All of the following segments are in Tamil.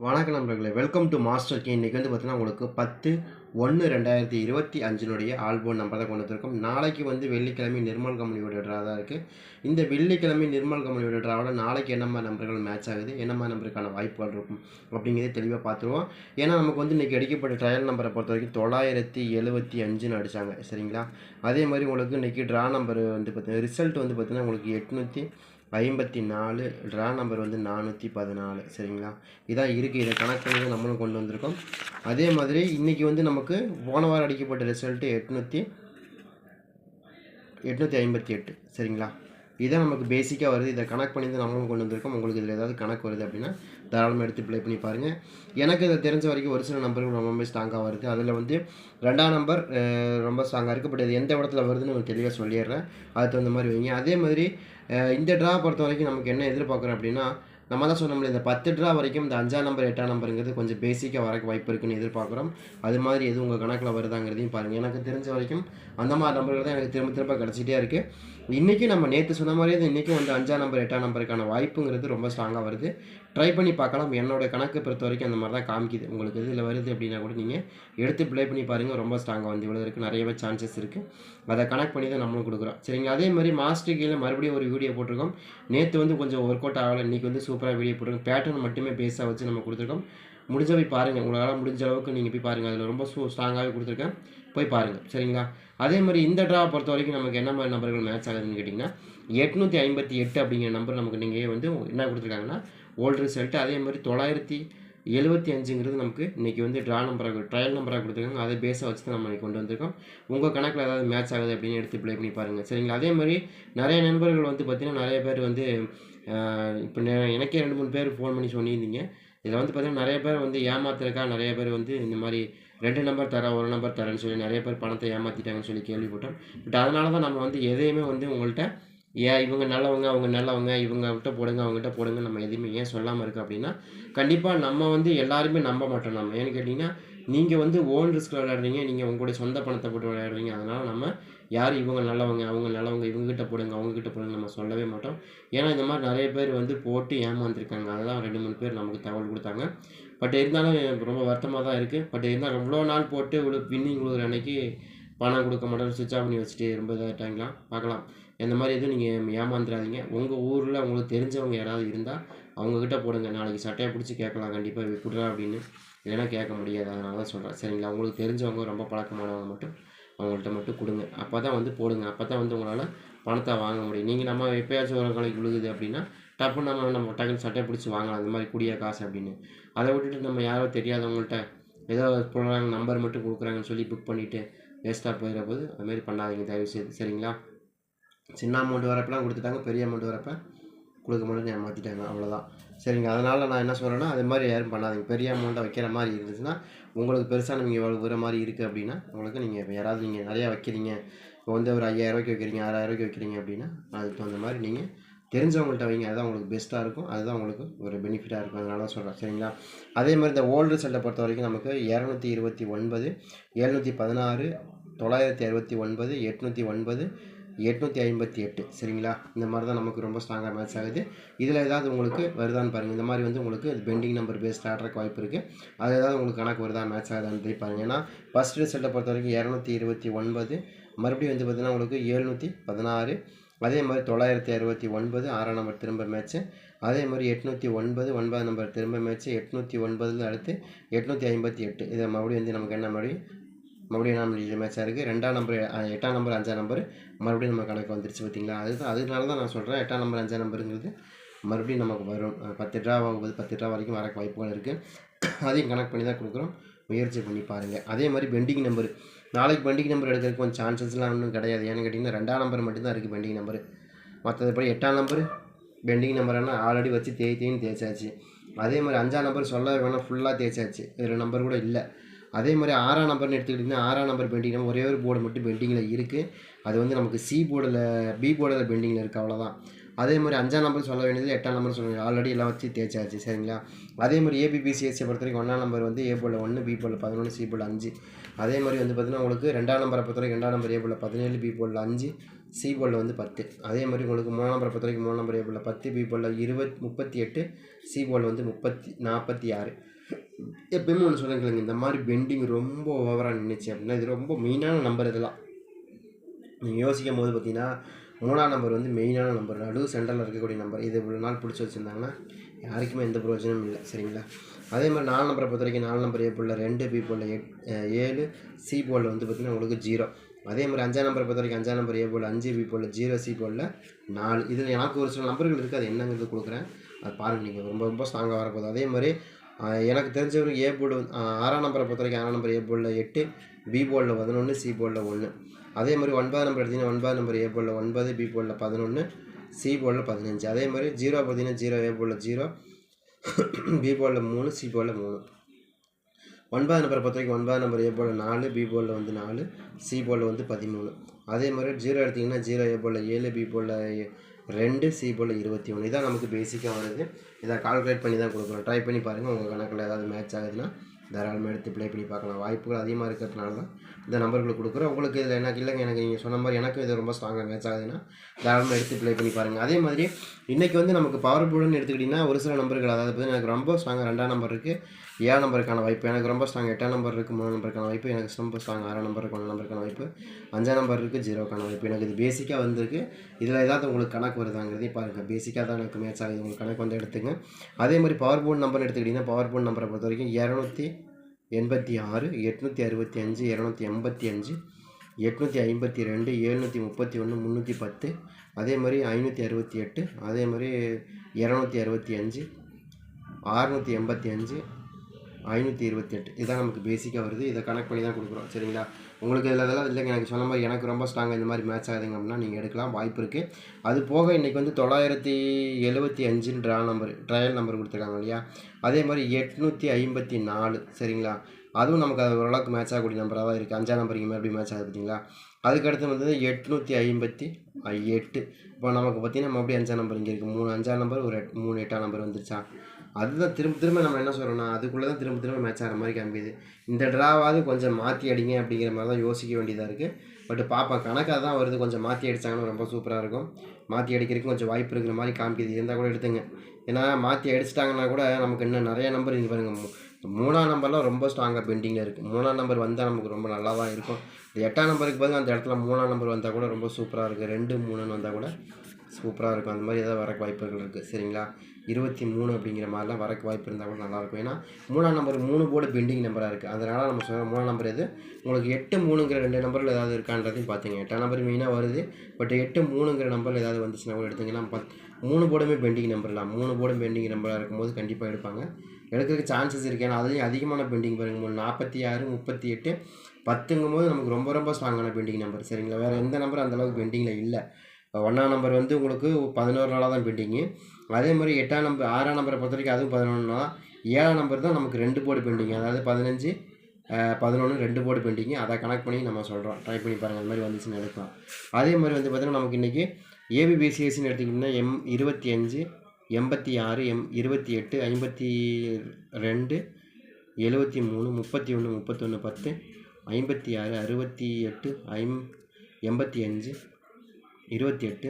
வணக்கம் நண்பர்களே வெல்கம் டு மாஸ்டர் கே இன்றைக்கி வந்து பார்த்தீங்கன்னா உங்களுக்கு பத்து ஒன்று ரெண்டாயிரத்தி இருபத்தி அஞ்சினுடைய ஆல்போன் நம்பர் தான் கொண்டு வந்திருக்கோம். நாளைக்கு வந்து வெள்ளிக்கிழமை நிர்மல் கம்பெனியோட ட்ரா தான் இருக்குது இந்த வெள்ளிக்கிழமை நிர்மல் கம்பெனியோட ட்ராவில் நாளைக்கு என்னம்மா நம்பர்கள் மேட்ச் ஆகுது என்னம்மா நம்பருக்கான வாய்ப்புகள் இருக்கும் அப்படிங்கிறதே தெளிவாக பார்த்துருவோம். ஏன்னா நமக்கு வந்து இன்றைக்கி அடிக்கப்பட்ட ட்ரையல் நம்பரை பொறுத்த வரைக்கும் தொள்ளாயிரத்தி எழுபத்தி அஞ்சுன்னு அடித்தாங்க சரிங்களா? அதே மாதிரி உங்களுக்கு இன்றைக்கி ட்ரா நம்பர் வந்து பார்த்தீங்கன்னா ரிசல்ட் வந்து பார்த்தீங்கன்னா உங்களுக்கு எட்நூற்றி ஐம்பத்தி நாலு ட்ரா நம்பர் வந்து நானூற்றி பதினாலு சரிங்களா? இதான் இருக்குது இதை கணக்கு பண்ணி தான் நம்மளும் கொண்டு வந்திருக்கோம். அதே மாதிரி இன்றைக்கி வந்து நமக்கு போன வாரம் அடிக்கப்பட்ட ரிசல்ட்டு எட்நூற்றி எட்நூற்றி ஐம்பத்தி எட்டு சரிங்களா? இதான் நமக்கு பேசிக்காக வருது. இதை கணக்கு பண்ணி தான் நம்மளும் கொண்டு வந்திருக்கோம். உங்களுக்கு இதில் ஏதாவது கணக்கு வருது அப்படின்னா தாராளமாக எடுத்து ப்ளே பண்ணி பாருங்கள் எனக்கு இதை தெரிஞ்ச வரைக்கும் ஒரு சில நம்பர்கள் ரொம்பவே ஸ்ட்ராங்காக வருது. அதில் வந்து ரெண்டாம் நம்பர் ரொம்ப ஸ்ட்ராங்காக இருக்குது பட் இது எந்த இடத்துல வருதுன்னு உங்களுக்கு தெளிவாக சொல்லிடுறேன். அதுக்கு தகுந்த மாதிரி வைங்க. அதே மாதிரி இந்த ட்ரா பொறுத்த வரைக்கும் நமக்கு என்ன எதிர்பார்க்குறோம் அப்படின்னா நம்ம தான் சொன்னோம்ல இந்த பத்து ட்ரா வரைக்கும் இந்த அஞ்சாம் நம்பர் எட்டாம் நம்பருங்கிறது கொஞ்சம் பேசிக்காக வரக்கு வாய்ப்பு இருக்குன்னு எதிர்பார்க்குறோம். அது மாதிரி எதுவும் உங்கள் கணக்கில் வருதாங்கிறதையும் பாருங்கள் எனக்கு தெரிஞ்ச வரைக்கும் அந்த மாதிரி நம்பர்கள் தான் எனக்கு திரும்ப திரும்ப கிடச்சிட்டே இருக்குது இன்றைக்கி நம்ம நேற்று சொன்ன மாதிரியே இன்றைக்கும் வந்து அஞ்சாம் நம்பர் எட்டாம் நம்பருக்கான வாய்ப்புங்கிறது ரொம்ப ஸ்ட்ராங்காக வருது. ட்ரை பண்ணி பார்க்கலாம். என்னோட கணக்கு பொறுத்த வரைக்கும் அந்த மாதிரி தான் காமிக்குது. உங்களுக்கு இதில் வருது அப்படின்னா கூட நீங்கள் எடுத்து ப்ளே பண்ணி பாருங்கள் ரொம்ப ஸ்ட்ராங்காக வந்து இவ்வளோ இருக்குது நிறையவே சான்சஸ் இருக்குது அதை கனெக்ட் பண்ணி தான் நம்மளும் கொடுக்குறோம். சரிங்க அதே மாதிரி மாஸ்டர் கீழே மறுபடியும் ஒரு வீடியோ போட்டிருக்கோம். நேற்று வந்து கொஞ்சம் ஒர்க் அவுட் ஆகலை. இன்றைக்கி வந்து சூப்பராக வீடியோ போட்டிருக்கோம். பேட்டர்ன் மட்டுமே பேஸாக வச்சு நம்ம கொடுத்துருக்கோம். முடிஞ்ச போய் பாருங்கள் உங்களால் முடிஞ்ச அளவுக்கு நீங்கள் போய் பாருங்கள் அதில் ரொம்ப ஸ்ட்ராங்காகவே கொடுத்துருக்கேன். போய் பாருங்கள் சரிங்களா? அதே மாதிரி இந்த ட்ரா பொறுத்த வரைக்கும் நமக்கு என்ன மாதிரி நம்பர்கள் மேட்ச் ஆகுதுன்னு கேட்டிங்கன்னா எட்நூற்றி ஐம்பத்தி எட்டு அப்படிங்கிற நம்பர் நமக்கு நீங்கள் வந்து என்ன கொடுத்துருக்காங்கன்னா ஓல்டு ரிசல்ட்டு அதே மாதிரி தொள்ளாயிரத்தி எழுபத்தி அஞ்சுங்கிறது நமக்கு இன்றைக்கி வந்து ட்ரா நம்பராக ட்ரையல் நம்பராக கொடுத்துருக்காங்க. அதை பேஸாக வச்சு தான் நம்ம இன்னைக்கு கொண்டு வந்திருக்கோம். உங்கள் கணக்கில் ஏதாவது மேட்ச் ஆகுது அப்படின்னு எடுத்து ப்ளே பண்ணி பாருங்கள் சரிங்களா? அதே மாதிரி நிறைய நண்பர்கள் வந்து பார்த்திங்கன்னா நிறைய பேர் வந்து இப்போ எனக்கே ரெண்டு மூணு பேர் ஃபோன் பண்ணி சொல்லியிருந்தீங்க இதில் வந்து பார்த்திங்கன்னா நிறைய பேர் வந்து ஏமாத்துறக்கா நிறைய பேர் வந்து இந்த மாதிரி ரெண்டு நம்பர் தரேன் ஒரு நம்பர் தரேன்னு சொல்லி நிறைய பேர் பணத்தை ஏமாற்றிட்டாங்கன்னு சொல்லி கேள்விப்பட்டோம். பட் அதனால தான் நம்ம வந்து எதையுமே வந்து உங்கள்கிட்ட ஏன் இவங்க நல்லவங்க அவங்க நல்லவங்க இவங்ககிட்ட போடுங்க அவங்ககிட்ட போடுங்க நம்ம எதுவுமே ஏன் சொல்லாமல் இருக்கோம் அப்படின்னா கண்டிப்பாக நம்ம வந்து எல்லாருமே நம்ப மாட்டோம் நம்ம. ஏன்னு கேட்டிங்கன்னா நீங்கள் வந்து ஓன் ரிஸ்கில் விளையாடுறீங்க நீங்கள் உங்களுடைய சொந்த பணத்தை போட்டு விளையாடுறீங்க. அதனால் நம்ம யார் இவங்க நல்லவங்க அவங்க நல்லவங்க இவங்ககிட்ட போடுங்க அவங்ககிட்ட போடுங்க நம்ம சொல்லவே மாட்டோம். ஏன்னா இந்த மாதிரி நிறைய பேர் வந்து போட்டு ஏமாந்துருக்காங்க. அதெல்லாம் ரெண்டு மூணு பேர் நமக்கு தகவல் கொடுத்தாங்க. பட் இருந்தாலும் எனக்கு ரொம்ப வருத்தமாக தான் இருக்குது பட் இருந்தாலும் இவ்வளோ நாள் போட்டு இவ்வளோ வின்னிங் கொடுக்குற அன்னைக்கு பணம் கொடுக்க மாட்டோம் சுவிட்ச் ஆஃப் பண்ணி வச்சுட்டு ரொம்ப இதாகிட்டாங்களாம் பார்க்கலாம். இந்த மாதிரி எதுவும் நீங்கள் ஏமாந்துடாதீங்க உங்கள் ஊரில் உங்களுக்கு தெரிஞ்சவங்க யாராவது இருந்தால் அவங்கக்கிட்ட போடுங்க. நாளைக்கு சட்டையை பிடிச்சி கேட்கலாம். கண்டிப்பாக விட்டுறா அப்படின்னு. இல்லைன்னா கேட்க முடியாது அதனால தான் சொல்கிறேன் சரிங்களா? உங்களுக்கு தெரிஞ்சவங்க ரொம்ப பழக்கமானவங்க மட்டும் அவங்கள்ட்ட மட்டும் கொடுங்க. அப்போ தான் வந்து போடுங்க. அப்போ தான் வந்து உங்களால் பணத்தை வாங்க முடியும். நீங்கள் நம்ம எப்போயாச்சும் ஒரு கலைக்கு விழுகுது அப்படின்னா டப்புன்னு நம்ம நம்ம டக்குன்னு சட்டையை பிடிச்சி வாங்கலாம். அந்த மாதிரி குடிய காசு அப்படின்னு. அதை விட்டுட்டு நம்ம யாரோ தெரியாதவங்கள்ட்ட ஏதோ போடுறாங்க நம்பர் மட்டும் கொடுக்குறாங்கன்னு சொல்லி புக் பண்ணிவிட்டு வேஸ்ட்டாக போயிடுற போது அதுமாரி பண்ணாதீங்க. தயவு செய்து. சரிங்களா? சின்ன அமௌண்ட் வரப்பெல்லாம் கொடுத்துட்டாங்க. பெரிய அமௌண்ட் வரப்போ கொடுக்க மாட்டேன்னு ஏமாற்றிட்டாங்க அவ்வளோதான் சரிங்க. அதனால் நான் என்ன சொல்கிறேன்னா அது மாதிரி யாரும் பண்ணாதீங்க. பெரிய அமௌண்ட்டை வைக்கிற மாதிரி இருந்துச்சுன்னா உங்களுக்கு பெருசாக நீங்கள் இவ்வளோ வர மாதிரி இருக்குது அப்படின்னா உங்களுக்கு நீங்கள் இப்போ யாராவது நீங்கள் நிறையா வைக்கிறீங்க. இப்போ வந்து ஒரு ஐயாயிரரூவாய்க்கு வைக்கிறீங்க ஆறாயிரரூவாய்க்கு வைக்கிறீங்க அப்படின்னா அதுக்கு தகுந்த மாதிரி நீங்கள் தெரிஞ்சவங்கள்ட்ட வைங்க. அதுதான் உங்களுக்கு பெஸ்ட்டாக இருக்கும். அதுதான் உங்களுக்கு ஒரு பெனிஃபிட்டாக இருக்கும். அதனால தான் சொல்கிறேன் சரிங்களா? அதே மாதிரி இந்த ஓல்டு செல்லை பொறுத்த வரைக்கும் நமக்கு இரநூத்தி இருபத்தி ஒன்பது எழுநூற்றி பதினாறு தொள்ளாயிரத்தி அறுபத்தி ஒன்பது எட்நூற்றி ஒன்பது எட்நூற்றி ஐம்பத்தி எட்டு சரிங்களா? இந்த மாதிரி தான் நமக்கு ரொம்ப ஸ்ட்ராங்காக மேட்ச் ஆகுது. இதில் ஏதாவது உங்களுக்கு வருதான்னு பாருங்கள் இந்த மாதிரி வந்து உங்களுக்கு பெண்டிங் நம்பர் பேஸ்ட் ஆடுறக்கு வாய்ப்பு இருக்குது அது ஏதாவது உங்களுக்கு கணக்கு வருதா மேட்ச் ஆகுதான்னு சொல்லி பாருங்கள் ஏன்னா ஃபஸ்ட் ரிசல்ட்டை பொறுத்த வரைக்கும் இரநூத்தி இருபத்தி ஒன்பது மறுபடியும் வந்து பார்த்திங்கன்னா உங்களுக்கு எழுநூற்றி பதினாறு அதே மாதிரி தொள்ளாயிரத்தி அறுபத்தி ஒன்பது ஆறாம் நம்பர் திரும்ப மேட்ச்சு அதே மாதிரி எட்நூற்றி ஒன்பது ஒன்பதாம் நம்பர் திரும்ப மேட்ச்சு எட்நூற்றி ஒன்பதில் அடுத்து எட்நூற்றி ஐம்பத்தி எட்டு. இதை மறுபடியும் வந்து நமக்கு என்ன மறுபடியும் மறுபடியும் என்ன மேட்ச் இருக்குது ரெண்டாம் நம்பர் எட்டாம் நம்பர் அஞ்சாம் நம்பர் மறுபடியும் நம்ம கணக்கு வந்துருச்சு பார்த்தீங்களா? அதுதான் அதனால தான் நான் சொல்கிறேன் எட்டாம் நம்பர் அஞ்சாம் நம்பருங்கிறது மறுபடியும் நமக்கு வரும். பத்து ட்ரா ஆகும்போது பத்து ட்ரா வரைக்கும் வரக்கு வாய்ப்புகள் இருக்குது அதையும் கணக்கு பண்ணி தான் கொடுக்குறோம். முயற்சி பண்ணி பாருங்கள் அதே மாதிரி பெண்டிங் நம்பர் நாளைக்கு பெண்டிங் நம்பர் எடுக்கிறதுக்கு கொஞ்சம் சான்சஸ்லாம் ஒன்றும் கிடையாது. ஏன்னு கேட்டிங்கன்னா ரெண்டாம் நம்பர் மட்டும்தான் இருக்குது பெண்டிங் நம்பர் மற்றபடி எட்டாம் நம்பர் பெண்டிங் நம்பர்னா ஆல்ரெடி வச்சு தேய் தேய்னு தேய்ச்சாச்சு. அதே மாதிரி அஞ்சாம் நம்பர் சொல்ல வேணால் ஃபுல்லாக தேய்ச்சாச்சு. இதில் நம்பர் கூட இல்லை. அதே மாதிரி ஆறாம் நம்பர்னு எடுத்துக்கிட்டிங்கன்னா ஆறாம் நம்பர் பெயிண்டிங் ஒரே ஒரு போர்டு மட்டும் பெயிண்டிங்கில் இருக்குது அது வந்து நமக்கு சி போர்டில் பி போர்டில் பெயிண்டிங்கில் இருக்குது அவ்வளோதான் அதே மாதிரி அஞ்சாம் நம்பர் சொல்ல வேண்டியது எட்டாம் நம்பர் சொல்ல வேண்டியது ஆல்ரெடி எல்லாம் வச்சு தேய்ச்சாச்சு சரிங்களா அதே மாதிரி ஏபிபிசிஎஸ்சி பொறுத்த வரைக்கும் ஒன்றாம் நம்பர் வந்து ஏ போல் ஒன்று பி போல் பதினொன்று சி போல் அஞ்சு அதே மாதிரி வந்து பார்த்தீங்கன்னா உங்களுக்கு ரெண்டாம் நம்பரை பொறுத்த வரைக்கும் ரெண்டாம் நம்பர் ஏ போல் பதினேழு பி போல் அஞ்சு சி போலில் வந்து பத்து அதே மாதிரி உங்களுக்கு மூணாம் நம்பரை பொறுத்த வரைக்கும் மூணாம் நம்பர் ஏ போல் பத்து பி போலில் இருபத் முப்பத்தி எட்டு சி போல் வந்து முப்பத்தி நாற்பத்தி ஆறு எப்பயுமே ஒன்று சொல்லுங்களேங்க இந்த மாதிரி பெண்டிங் ரொம்ப ஓவராக நின்றுச்சு அப்படின்னா இது ரொம்ப மெயினான நம்பர் இதெல்லாம். நீங்கள் யோசிக்கும் போது பார்த்தீங்கன்னா மூணாம் நம்பர் வந்து மெயினான நம்பர் நடு சென்டரில் இருக்கக்கூடிய நம்பர் இது இவ்வளோ நாள் பிடிச்சி வச்சுருந்தாங்கன்னா யாருக்குமே எந்த பிரயோஜனமும் இல்லை. சரிங்களா? அதே மாதிரி நாலு நம்பரை பொறுத்த வரைக்கும் நாலு நம்பர் ஏ போலில் ரெண்டு பி போல் எட் ஏழு சி போல் வந்து பார்த்திங்கன்னா உங்களுக்கு ஜீரோ அதே மாதிரி அஞ்சாம் நம்பரை பொறுத்த வரைக்கும் அஞ்சாம் நம்பர் ஏ போல் அஞ்சு பி போல் ஜீரோ சி போல் நாலு. இதில் எனக்கு ஒரு சில நம்பர்கள் இருக்குது அது என்னங்கிறது கொடுக்குறேன். அது பாருங்கள் நீங்கள் ரொம்ப ரொம்ப ஸ்ட்ராங்காக வரப்போகுது. அதே மாதிரி எனக்கு தெரிஞ்சவருக்கு ஏ போர்டு ஆறாம் நம்பரை பொறுத்த வரைக்கும் ஆறாம் நம்பர் ஏ போர்டில் எட்டு பி போர்டில் பதினொன்று சி போர்டில் ஒன்று அதே மாதிரி ஒன்பது நம்பர் எடுத்தீங்கன்னா ஒன்பதாம் நம்பர் ஏ போர்டில் ஒன்பது பி போர்டில் பதினொன்று சி போர்டில் பதினஞ்சு அதே மாதிரி ஜீரோ பார்த்தீங்கன்னா ஜீரோ ஏ போர்டில் ஜீரோ பி போர்டில் மூணு சி போர்டில் மூணு ஒன்பது நம்பரை பொறுத்த வரைக்கும் ஒன்பதாம் நம்பர் ஏ போர்டில் நாலு பி போர்டில் வந்து நாலு சி போர்டில் வந்து பதிமூணு அதே மாதிரி ஜீரோ எடுத்திங்கன்னா ஜீரோ ஏ போர்டில் ஏழு பி போர்டில் ரெண்டு சி போல் இருபத்தி ஒன்று இதான் நமக்கு பேசிக்காக வருது. இதை கால்குலேட் பண்ணி தான் கொடுக்குறோம் ட்ரை பண்ணி பாருங்கள் உங்கள் கணக்கில் ஏதாவது மேட்ச் ஆகுதுன்னா தாராளமாக எடுத்து ப்ளே பண்ணி பார்க்கலாம். வாய்ப்புகள் அதிகமாக இருக்கிறதுனால தான் இந்த நம்பர்களுக்கு கொடுக்குறோம். உங்களுக்கு இதில் எனக்கு இல்லைங்க எனக்கு நீங்கள் சொன்ன மாதிரி எனக்கும் இது ரொம்ப ஸ்ட்ராங்காக மேட்ச் ஆகுதுன்னா தாராளமாக எடுத்து ப்ளே பண்ணி பாருங்கள் அதே மாதிரி இன்றைக்கி வந்து நமக்கு பவர் போர்டுன்னு எடுத்துக்கிட்டிங்கன்னா ஒரு சில நம்பர்கள் அதாவது எனக்கு ரொம்ப ஸ்ட்ராங்காக ரெண்டாம் நம்பர் இருக்குது ஏழாம் நம்பருக்கான வாய்ப்பு. எனக்கு ரொம்ப ஸ்ட்ராங் எட்டாம் நம்பர் இருக்குது மூணு நம்பருக்கான வாய்ப்பு. எனக்கு ரொம்ப ஸ்ட்ராங் ஆறாம் நம்பருக்கு ஒன்று நம்பருக்கான வாய்ப்பு. அஞ்சாம் நம்பர் இருக்குது ஜீரோக்கான வாய்ப்பு. எனக்கு இது பேசிக்காக வந்திருக்கு. இதில் ஏதாவது உங்களுக்கு கணக்கு வருதாங்கிறதையும் பாருங்கள் பேசிக்காக தான் எனக்கு மேட்ச் ஆகுது. உங்களுக்கு கணக்கு வந்து எடுத்துங்க. அதே மாதிரி பவர் போர்டு நம்பர்னு எடுத்துக்கிட்டிங்கன்னா பவர் போர்டு நம்பரை பொறுத்த வரைக்கும் இரநூத்தி எண்பத்தி ஆறு எட்நூற்றி அறுபத்தி அஞ்சு இரநூத்தி எண்பத்தி அஞ்சு எட்நூற்றி ஐம்பத்தி ரெண்டு எழுநூற்றி முப்பத்தி ஒன்று முந்நூற்றி பத்து அதே மாதிரி ஐநூற்றி அறுபத்தி எட்டு அதே மாதிரி இரநூத்தி அறுபத்தி அஞ்சு அறுநூற்றி எண்பத்தி அஞ்சு ஐநூற்றி இருபத்தி எட்டு. இதான் நமக்கு பேசிக்காக வருது. இதை கனெக்ட் பண்ணி தான் கொடுக்குறோம். சரிங்களா? உங்களுக்கு இதில் இதெல்லாம் இல்லைங்க. எனக்கு சொன்ன மாதிரி எனக்கு ரொம்ப ஸ்ட்ராங்காக இந்த மாதிரி மேட்ச் ஆகுதுங்க அப்படின்னா நீங்கள் எடுக்கலாம். வாய்ப்பு இருக்குது அது போக இன்றைக்கி வந்து தொள்ளாயிரத்தி எழுபத்தி அஞ்சுன்னு ட்ரா நம்பர் ட்ரையல் நம்பர் கொடுத்துருக்காங்க இல்லையா? அதே மாதிரி எட்நூற்றி ஐம்பத்தி நாலு. சரிங்களா? அதுவும் நமக்கு அது ஓரளவுக்கு மேட்ச் ஆகக்கூடிய நம்பராக தான் இருக்குது அஞ்சாம் நம்பருக்கு மாதிரி மேட்ச் ஆகுது பார்த்தீங்களா? அதுக்கடுத்து வந்து எட்நூற்றி ஐம்பத்தி எட்டு. இப்போ நமக்கு பார்த்தீங்கன்னா மறுபடியும் அஞ்சாம் நம்பர் இங்கே இருக்குது மூணு அஞ்சாம் நம்பர் ஒரு எட் மூணு எட்டாம் நம்பர் வந்துருச்சா? அதுதான் திரும்ப திரும்ப நம்ம என்ன சொல்கிறோம்னா அதுக்குள்ளே தான் திரும்ப திரும்ப மேட்ச் ஆகிற மாதிரி காமிக்குது. இந்த ட்ராவாவது கொஞ்சம் மாற்றி அடிங்க அப்படிங்கிற மாதிரி தான் யோசிக்க வேண்டியதாக இருக்குது பட் பாப்பா கணக்காக தான் வருது. கொஞ்சம் மாற்றி அடித்தாங்கன்னா ரொம்ப சூப்பராக இருக்கும். மாற்றி அடிக்கிறதுக்கு கொஞ்சம் வாய்ப்பு இருக்கிற மாதிரி காமிக்குது. இருந்தால் கூட எடுத்துங்க. ஏன்னா மாற்றி அடிச்சிட்டாங்கன்னா கூட நமக்கு இன்னும் நிறைய நம்பர் இங்கே பாருங்கள் ஸோ மூணாம் நம்பர்லாம் ரொம்ப ஸ்ட்ராங்காக பெண்டிங்கில் இருக்குது மூணாம் நம்பர் வந்தால் நமக்கு ரொம்ப நல்லா தான் இருக்கும் எட்டாம் நம்பருக்கு பதில் அந்த இடத்துல மூணாம் நம்பர் வந்தால் கூட ரொம்ப சூப்பராக இருக்குது ரெண்டு மூணுன்னு வந்தால் கூட சூப்பராக இருக்கும். அந்த மாதிரி ஏதாவது வர வாய்ப்புகள் இருக்குது சரிங்களா? இருபத்தி மூணு அப்படிங்கிற மாதிரிலாம் வரக்கு வாய்ப்பு இருந்தால் கூட நல்லாயிருக்கும். ஏன்னா மூணாம் நம்பர் மூணு போர்டு பெண்டிங் நம்பராக இருக்குது அதனால் நம்ம சொல்கிற மூணாம் நம்பர் எது? உங்களுக்கு எட்டு மூணுங்கிற ரெண்டு நம்பரில் ஏதாவது இருக்கான்றதையும் பார்த்தீங்க எட்டாம் நம்பர் மெயினாக வருது. பட் எட்டு மூணுங்கிற நம்பரில் ஏதாவது வந்துச்சுன்னா கூட எடுத்தீங்கன்னா பத் மூணு போர்டுமே பெண்டிங் நம்பர்லாம் மூணு போர்டும் பெண்டிங் நம்பராக இருக்கும்போது கண்டிப்பாக எடுப்பாங்க. எடுக்கிறதுக்கு சான்சஸ் இருக்குது ஏன்னா அதுலேயும் அதிகமான பெண்டிங் பாருங்க. மூணு நாற்பத்தி ஆறு முப்பத்தி எட்டு பத்துங்கும் போது நமக்கு ரொம்ப ரொம்ப ஸ்ட்ராங்கான பெண்டிங் நம்பர் சரிங்களா? வேறு எந்த நம்பரும் அந்தளவுக்கு பெண்டிங்கில் இல்லை. ஒன்றாம் நம்பர் வந்து உங்களுக்கு பதினோரு நாளாக தான் பெண்டிங்கு அதே மாதிரி எட்டாம் நம்பர் ஆறாம் நம்பரை பொறுத்த வரைக்கும் அதுவும் பதினொன்றுனா ஏழாம் நம்பர் தான் நமக்கு ரெண்டு போர்டு பெண்டிங் அதாவது பதினஞ்சு பதினொன்று ரெண்டு போர்டு பெண்டிங்கு அதை கனெக்ட் பண்ணி நம்ம சொல்கிறோம் ட்ரை பண்ணி பாருங்கள் அந்த மாதிரி வந்துச்சுன்னு எடுக்கலாம் அதே மாதிரி வந்து பார்த்திங்கன்னா நமக்கு இன்றைக்கி ஏபிபிசிஎஸ்சின்னு எடுத்திங்கன்னா எம் இருபத்தி அஞ்சு எண்பத்தி ஆறு எம் இருபத்தி எட்டு ஐம்பத்தி ரெண்டு எழுபத்தி மூணு முப்பத்தி ஒன்று முப்பத்தொன்று பத்து ஐம்பத்தி ஆறு அறுபத்தி எட்டு ஐம் எண்பத்தி அஞ்சு இருபத்தி எட்டு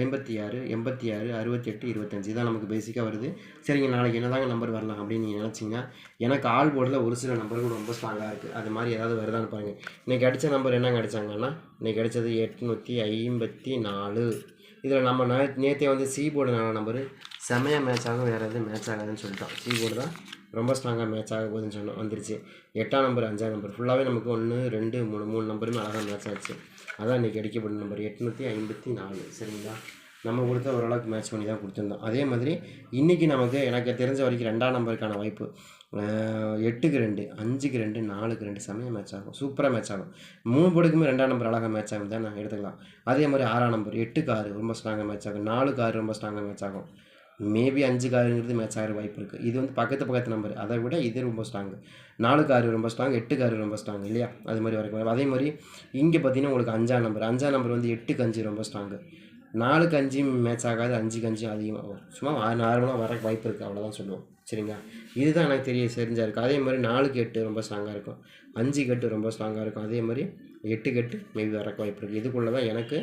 ஐம்பத்தி ஆறு எண்பத்தி ஆறு அறுபத்தி எட்டு இருபத்தஞ்சி இதான் நமக்கு பேசிக்காக வருது. சரிங்க நாளைக்கு என்னதாங்க நம்பர் வரலாம் அப்படின்னு நீங்கள் நினச்சிங்கன்னா எனக்கு ஆல் போர்டில் ஒரு சில நம்பர்கள் ரொம்ப ஸ்ட்ராங்காக இருக்குது அது மாதிரி ஏதாவது வருதான்னு பாருங்கள் இன்றைக்கி அடித்த நம்பர் என்ன கிடைச்சாங்கன்னா இன்றைக்கி அடித்தது எட்நூற்றி ஐம்பத்தி நாலு. இதில் நம்ம நே நேற்றே வந்து சி போர்டு நாலு நம்பரு செமையாக மேட்ச் ஆகும் வேறு எதுவும் மேட்ச் ஆகாதுன்னு சொல்லிட்டோம். சி போர்டு தான் ரொம்ப ஸ்ட்ராங்காக மேட்ச் ஆக போகுதுன்னு சொன்னோம் வந்துருச்சு. எட்டாம் நம்பர் அஞ்சாம் நம்பர் ஃபுல்லாகவே நமக்கு ஒன்று ரெண்டு மூணு மூணு நம்பருமே அழகாக மேட்ச் ஆச்சு. அதான் இன்றைக்கி அடிக்கப்பட்ட நம்பர் எட்நூற்றி ஐம்பத்தி நாலு. சரிங்களா? நம்ம கொடுத்த ஓரளவுக்கு மேட்ச் பண்ணி தான் கொடுத்துருந்தோம். அதே மாதிரி இன்றைக்கி நமக்கு எனக்கு தெரிஞ்ச வரைக்கும் ரெண்டாம் நம்பருக்கான வாய்ப்பு எட்டுக்கு ரெண்டு அஞ்சுக்கு ரெண்டு நாலுக்கு ரெண்டு செமையாக மேட்ச் ஆகும். சூப்பராக மேட்ச் ஆகும். மூணு போர்டுக்குமே ரெண்டாம் நம்பர் அழகாக மேட்ச் ஆகும் தான் நான் எடுத்துக்கலாம். அதே மாதிரி ஆறாம் நம்பர் எட்டுக்கு ஆறு ரொம்ப ஸ்ட்ராங்காக மேட்ச் ஆகும். நாலுக்கு ஆறு ரொம்ப ஸ்ட்ராங்காக மேட்ச் ஆகும். மேபி அஞ்சு காருங்கிறது மேட்ச் ஆகிற வாய்ப்பு இருக்குது இது வந்து பக்கத்து பக்கத்து நம்பர் அதை விட இது ரொம்ப ஸ்ட்ராங் நாலு காரு ரொம்ப ஸ்ட்ராங் எட்டு காரு ரொம்ப ஸ்ட்ராங் இல்லையா? அது மாதிரி வரைக்கும். அதே மாதிரி இங்கே பார்த்தீங்கன்னா உங்களுக்கு அஞ்சாம் நம்பர் அஞ்சாம் நம்பர் வந்து எட்டுக்கு அஞ்சு ரொம்ப ஸ்ட்ராங்கு நாலுக்கு அஞ்சு மேட்ச் ஆகாது அஞ்சுக்கு அஞ்சு அதிகமாக சும்மா நார்மலாக வர வாய்ப்பு இருக்குது அவ்வளோதான் சொல்லுவோம். சரிங்களா? இதுதான் எனக்கு தெரிய தெரிஞ்சா இருக்குது அதே மாதிரி நாலுக்கு எட்டு ரொம்ப ஸ்ட்ராங்காக இருக்கும். அஞ்சுக்கு கெட்டு ரொம்ப ஸ்ட்ராங்காக இருக்கும். அதே மாதிரி எட்டுக்கு கெட்டு மேபி வரக்கு வாய்ப்பு இருக்குது இதுக்குள்ளே தான் எனக்கு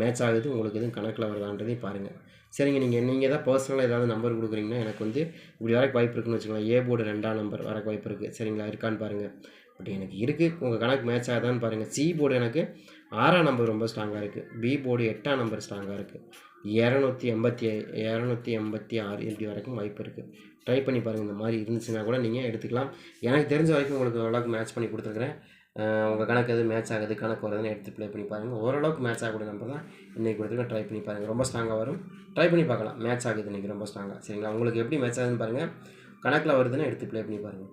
மேட்ச் ஆகுது. உங்களுக்கு எதுவும் கணக்கில் வருதான்றதையும் பாருங்கள் சரிங்க. நீங்கள் நீங்கள் தான் பர்சனலாக ஏதாவது நம்பர் கொடுக்குறீங்கன்னா எனக்கு வந்து இப்படி வரக்கு வாய்ப்பு இருக்குன்னு வச்சுக்கலாம் ஏ போர்டு ரெண்டாம் நம்பர் வரக்கு வாய்ப்பு இருக்குது சரிங்களா? இருக்கான்னு பாருங்கள் பட் எனக்கு இருக்குது உங்கள் கணக்கு மேட்ச் ஆகுதான்னு பாருங்கள் சி போர்டு எனக்கு ஆறாம் நம்பர் ரொம்ப ஸ்ட்ராங்காக இருக்குது பி போர்டு எட்டாம் நம்பர் ஸ்ட்ராங்காக இருக்குது இரநூத்தி எண்பத்தி இரநூத்தி எண்பத்தி ஆறு எல்பி வரைக்கும் வாய்ப்பு இருக்குது ட்ரை பண்ணி பாருங்கள் இந்த மாதிரி இருந்துச்சுன்னா கூட நீங்கள் எடுத்துக்கலாம். எனக்கு தெரிஞ்ச வரைக்கும் உங்களுக்கு ஓரளவுக்கு மேட்ச் பண்ணி கொடுத்துருக்குறேன். உங்கள் கணக்கு எது மேட்ச் ஆகுது கணக்கு வருதுன்னு எடுத்து ப்ளே பண்ணி பாருங்கள் ஓரளவுக்கு மேட்ச் ஆகக்கூடிய நம்பர் தான் இன்றைக்கி கொடுத்துருக்கேன் ட்ரை பண்ணி பாருங்கள் ரொம்ப ஸ்ட்ராங்காக வரும். ட்ரை பண்ணி பார்க்கலாம். மேட்ச் ஆகுது இன்றைக்கி ரொம்ப ஸ்ட்ராங்காக சரிங்களா? உங்களுக்கு எப்படி மேட்ச் ஆகுதுன்னு பாருங்கள் கணக்கில் வருதுன்னு எடுத்து ப்ளே பண்ணி பாருங்கள்